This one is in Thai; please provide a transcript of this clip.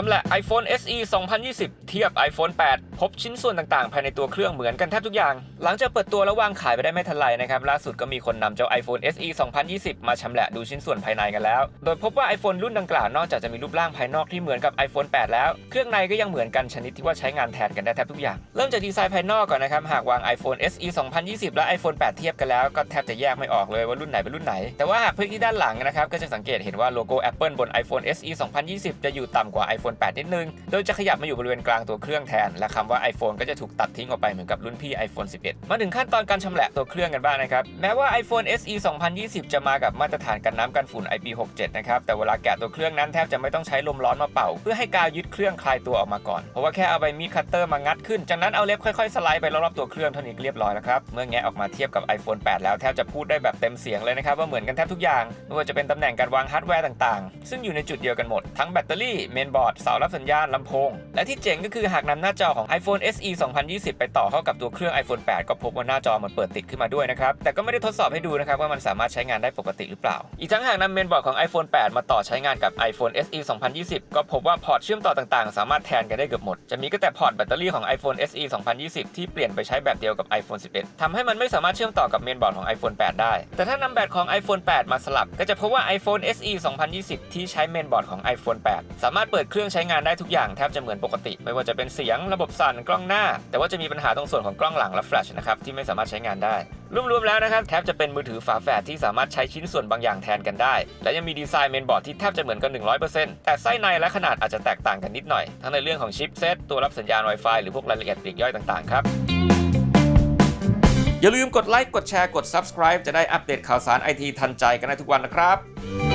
ชำแหละ iPhone SE 2020 เทียบ iPhone 8 พบชิ้นส่วนต่างๆ ภายในตัวเครื่องเหมือนกันแทบทุกอย่าง หลังจากเปิดตัวแล้ววางขายไปได้ไม่ทันไรนะครับ ล่าสุดก็มีคนนำเจ้า iPhone SE 2020 มาชำแหละดูชิ้นส่วนภายในกันแล้ว โดยพบว่า iPhone รุ่นดังกล่าวนอกจากจะมีรูปร่างภายนอกที่เหมือนกับ iPhone 8 แล้ว เครื่องในก็ยังเหมือนกันชนิดที่ว่าใช้งานแทนกันได้แทบทุกอย่าง เริ่มจากดีไซน์ภายนอกก่อนนะครับ หากวาง iPhone SE 2020 และ iPhone 8 เทียบกันแล้วก็แทบจะแยกไม่ออกเลยว่ารุ่นไหนเป็นรุ่นไหน แต่ว่าหากพลิกที่ด้านหลังนะครับก็จะสังเกตเห็นว่าโลโก้ Apple บน iPhone SE 2020 จะอยู่ต่ำกว่า iPhone 8 นิดนึง โดยจะขยับมาอยู่บริเวณกลางตัวเครื่องแทน และคำว่า iPhone ก็จะถูกตัดทิ้งออกไปเหมือนกับรุ่นพี่ iPhone 11 มาถึงขั้นตอนการชำแหละตัวเครื่องกันบ้างนะครับ แม้ว่า iPhone SE 2020 จะมากับมาตรฐานกันน้ำกันฝุ่น IP67 นะครับ แต่เวลาแกะตัวเครื่องนั้นแทบจะไม่ต้องใช้ลมร้อนมาเป่า เพื่อให้กาวยึดเครื่องคลายตัวออกมาก่อน เพราะว่าแค่เอาใบมีดคัตเตอร์มางัดขึ้น จากนั้นเอาเล็บค่อยๆสไลด์ไปรอบๆตัวเครื่องเท่านี้เรียบร้อยแล้วครับ เมื่อแงะออกมาเทียบกับ iPhone 8 แล้วแทบจะพูดได้แบบเต็มเสียงเลยนะครับว่าเหมือนกันแทบทุกอย่างไม่ว่าจะเป็นตำแหน่งการวางฮาร์ดแวร์ต่างๆ ซึ่งอยู่ในจุดเดียวกันหมดทั้งแบตเตอรี่เมนบอร์ดเสารับสัญญาณลำโพง และที่เจ๋งก็คือหากนำหน้าจอของ iPhone SE 2020 ไปต่อเข้ากับตัวเครื่อง iPhone 8 ก็พบว่าหน้าจอมันเปิดติดขึ้นมาด้วยนะครับ แต่ก็ไม่ได้ทดสอบให้ดูนะครับว่ามันสามารถใช้งานได้ปกติหรือเปล่า อีกทั้งหากนำเมนบอร์ดของ iPhone 8 มาต่อใช้งานกับ iPhone SE 2020 ก็พบว่าพอร์ตเชื่อมต่อต่างๆ สามารถแทนกันได้เกือบหมด จะมีก็แต่พอร์ตแบตเตอรี่ของ iPhone SE 2020 ที่เปลี่ยนไปใช้แบบเดียวกับ iPhone 11ทำให้มันไม่สามารถเชื่อมต่อกับเมนบอร์ดของ iPhone 8 ได้ แต่ถ้านำแบตของ iPhone 8 มาสลับ ก็จะพบว่า iPhone SE 2020 ที่ใช้เมนบอร์ดของ iPhone 8 สามารถเปิดเครื่องใช้งานได้ทุกอย่างแทบจะเหมือนปกติ ไม่ว่าจะเป็นเสียงระบบสั่นกล้องหน้า แต่ว่าจะมีปัญหาตรงส่วนของกล้องหลังและแฟลชนะครับที่ไม่สามารถใช้งานได้ รวมๆแล้วนะครับแทบจะเป็นมือถือฝาแฝดที่สามารถใช้ชิ้นส่วนบางอย่างแทนกันได้ และยังมีดีไซน์เมนบอร์ดที่แทบจะเหมือนกัน 100%แต่ไส้ในและขนาดอาจจะแตกต่างกันนิดหน่อย ทั้งในเรื่องของชิปเซตตัวรับสัญญาณ Wi-Fi หรือพวกรายละเอียดปลีกย่อยต่างๆครับอย่าลืมกดไลค์กดแชร์กด subscribe จะได้อัปเดตข่าวสารไอทีทันใจกันได้ทุกวันนะครับ